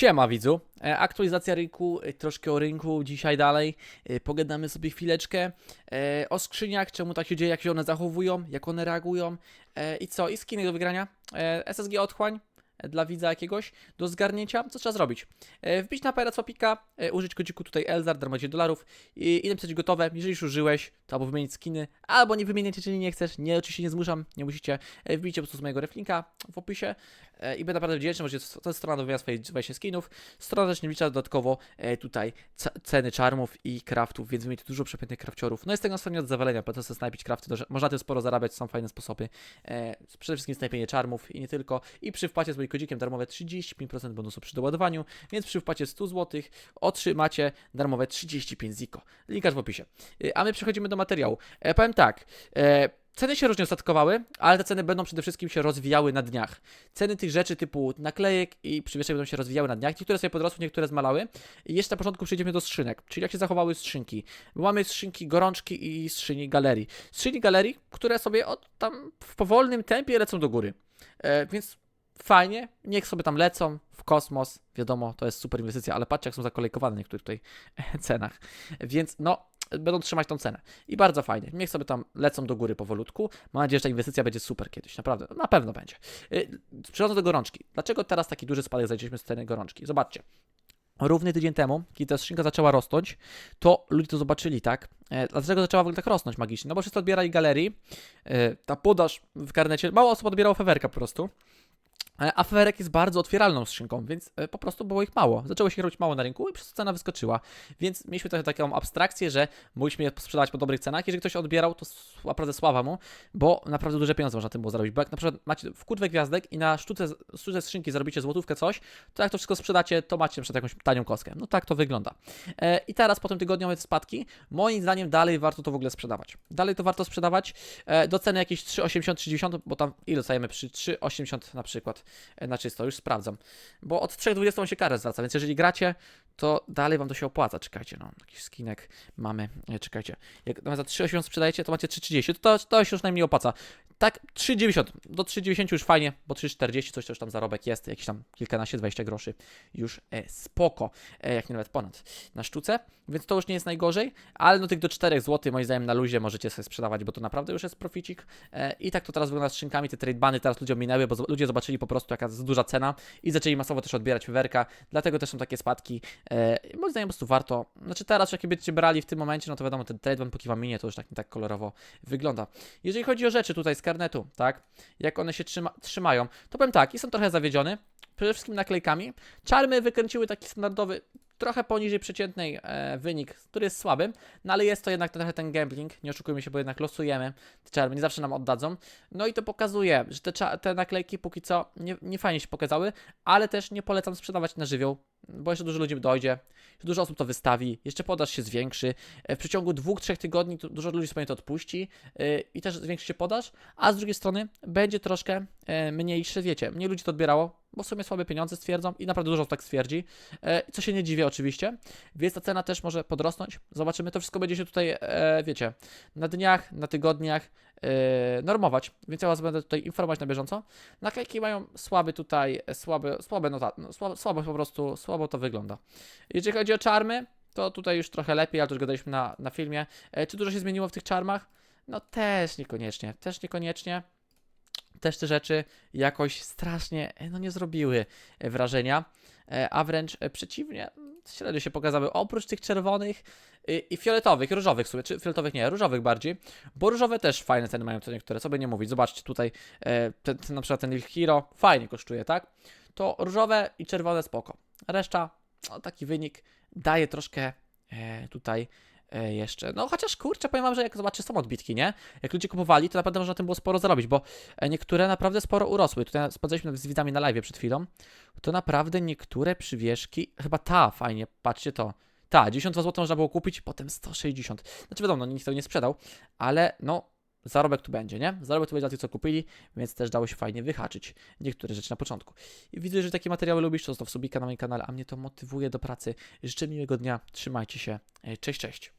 Siema widzu, E, aktualizacja rynku, e, troszkę o rynku dzisiaj dalej, E, pogadamy sobie chwileczkę o skrzyniach, czemu tak się dzieje, jak się one zachowują, jak one reagują i co, i skiny do wygrania, SSG otchłań dla widza jakiegoś do zgarnięcia, co trzeba zrobić? E, wbić na Pirates.pika, e, użyć kodziku tutaj Elzar, darmo 10 dolarów i, i napisać gotowe, jeżeli już użyłeś, to albo wymienić skiny, albo nie wymieniać, jeżeli nie chcesz, nie, oczywiście nie zmuszam, nie musicie, e, wbijcie po prostu z mojego reflinka w opisie i będę naprawdę wdzięczny, bo to jest strona do wymiany swoich 20 skinów, Strona też nie dodatkowo tutaj ceny czarmów i craftów, więc wymienicie dużo przepięknych krafciorów. No jest tego na stronie od zawalenia, po to sobie snajpić crafty, można tym sporo zarabiać, są fajne sposoby. Przede wszystkim snajpienie czarmów i nie tylko. I przy wpłacie moim kodzikiem darmowe 35% bonusu przy doładowaniu, więc przy wpłacie 100 zł otrzymacie darmowe 35 ziko. Linkarz w opisie. E, a my przechodzimy do materiału. E, powiem tak, e, Ceny się różnie ostatkowały, ale te ceny będą przede wszystkim się rozwijały na dniach. Ceny tych rzeczy typu naklejek i przywieszek będą się rozwijały na dniach. Niektóre sobie podrosły, niektóre zmalały. I jeszcze na początku przejdziemy do skrzynek, czyli jak się zachowały skrzynki. Bo mamy skrzynki gorączki i skrzyni galerii. Skrzyni galerii, które sobie od tam w powolnym tempie lecą do góry. E, więc fajnie, niech sobie tam lecą w kosmos. Wiadomo, to jest super inwestycja, ale patrzcie, jak są zakolejkowane w niektórych tutaj cenach. Więc no, będą trzymać tą cenę. I bardzo fajnie. Niech sobie tam lecą do góry powolutku. Mam nadzieję, że ta inwestycja będzie super kiedyś. Naprawdę. Na pewno będzie. Yy, Przechodząc do gorączki. Dlaczego teraz taki duży spadek znaleźliśmy z ceny gorączki? Zobaczcie. Równy tydzień temu, kiedy ta skrzynka zaczęła rosnąć, to ludzie to zobaczyli, tak? E, dlaczego zaczęła w ogóle tak rosnąć magicznie? No bo wszyscy odbierali galerii, e, ta podaż w karnecie, mało osób odbierało fewerka po prostu. E, A fewerek jest bardzo otwieralną skrzynką, więc e, po prostu było ich mało. Zaczęło się robić mało na rynku i przez to cena wyskoczyła. Więc mieliśmy trochę taką abstrakcję, że mogliśmy je sprzedawać po dobrych cenach. Jeżeli ktoś odbierał, to naprawdę sława mu, bo naprawdę duże pieniądze można tym było zarobić. Bo jak na przykład macie w kurwę gwiazdek i na sztuce, sztuce skrzynki zarobicie złotówkę coś, to jak to wszystko sprzedacie, to macie na przykład jakąś tanią kostkę. No tak to wygląda. E, I teraz po tym tygodniowe spadki, moim zdaniem dalej warto to w ogóle sprzedawać. Dalej to warto sprzedawać do ceny jakieś 3,80-3,90, bo tam ile dostajemy przy 3,80 na przykład na czysto, już sprawdzam. Bo od 3,20 się karę zwraca, więc jeżeli gracie, to dalej wam to się opłaca. Czekajcie, no, jakiś skinek mamy, e, czekajcie. Jak za 3,80 sprzedajecie, to macie 3,30, to, to się już najmniej opłaca. Tak, 3,90, do 3,90 już fajnie, bo 3,40 coś już tam zarobek jest, jakieś tam kilkanaście, 20 groszy, już e, spoko, e, jak nie nawet ponad na sztuce, więc to już nie jest najgorzej, ale no tych do 4 zł moim zdaniem na luzie możecie sobie sprzedawać, bo to naprawdę już jest proficik. E, i tak to teraz wygląda z szynkami, te trade bany teraz ludziom minęły, bo ludzie zobaczyli po prostu jaka jest duża cena i zaczęli masowo też odbierać wywerka, dlatego też są takie spadki, e, moim zdaniem po prostu warto, znaczy teraz jak będziecie brali w tym momencie, no to wiadomo, ten trade ban póki wam minie, to już tak nie tak kolorowo wygląda. Jeżeli chodzi o rzeczy tutaj z karnetu, tak, jak one się trzyma, trzymają, to powiem tak, jestem trochę zawiedziony, przede wszystkim naklejkami. Czarmy wykręciły taki standardowy, trochę poniżej przeciętnej e, wynik, który jest słaby, no ale jest to jednak trochę ten gambling, nie oszukujmy się, bo jednak losujemy, te czarmy nie zawsze nam oddadzą. No i to pokazuje, że te, te naklejki póki co nie, nie fajnie się pokazały, ale też nie polecam sprzedawać na żywioł, bo jeszcze dużo ludzi dojdzie, dużo osób to wystawi, jeszcze podaż się zwiększy. E, W przeciągu dwóch, trzech tygodni dużo ludzi sobie to odpuści e, i też zwiększy się podaż, a z drugiej strony będzie troszkę e, mniejsze, wiecie, mniej ludzi to odbierało, bo w sumie słabe pieniądze stwierdzą i naprawdę dużo tak stwierdzi, e, co się nie dziwię oczywiście, więc ta cena też może podrosnąć. Zobaczymy, to wszystko będzie się tutaj, e, wiecie, na dniach, na tygodniach e, normować, więc ja Was będę tutaj informować na bieżąco. Naklejki mają słaby tutaj, słabe, słabe notat, no, słabo, słabo po prostu, słabo to wygląda. Jeżeli chodzi o czarmy, to tutaj już trochę lepiej, ale to już gadaliśmy na, na filmie. Czy dużo się zmieniło w tych czarmach? No też niekoniecznie, też niekoniecznie. Też te rzeczy jakoś strasznie e, no, nie zrobiły e, wrażenia, e, a wręcz przeciwnie, mm, średnio się pokazały. Oprócz tych czerwonych i fioletowych, różowych w sumie, czy fioletowych nie, różowych bardziej, bo różowe też fajne ceny mają co niektóre, co by nie mówić. Zobaczcie tutaj, ten, ten, na przykład ten Lil Hero fajnie kosztuje, tak? To różowe i czerwone spoko. Reszta, no, taki wynik daje troszkę tutaj jeszcze. No chociaż kurczę, powiem wam, że jak zobaczę są odbitki, nie? Jak ludzie kupowali, to naprawdę można na tym było sporo zarobić, bo e, niektóre naprawdę sporo urosły. Tutaj spędzaliśmy z widzami na live przed chwilą. To naprawdę niektóre przywieszki, chyba ta fajnie, patrzcie to. Ta, 92 zł można było kupić, potem 160. Znaczy wiadomo, no, nikt tego nie sprzedał, ale no zarobek tu będzie, nie? Zarobek tu będzie dla tych, co kupili, więc też dało się fajnie wyhaczyć niektóre rzeczy na początku. I widzę, że takie materiały lubisz, to zostaw subika na moim kanale, a mnie to motywuje do pracy. Życzę miłego dnia, trzymajcie się, E, cześć, cześć.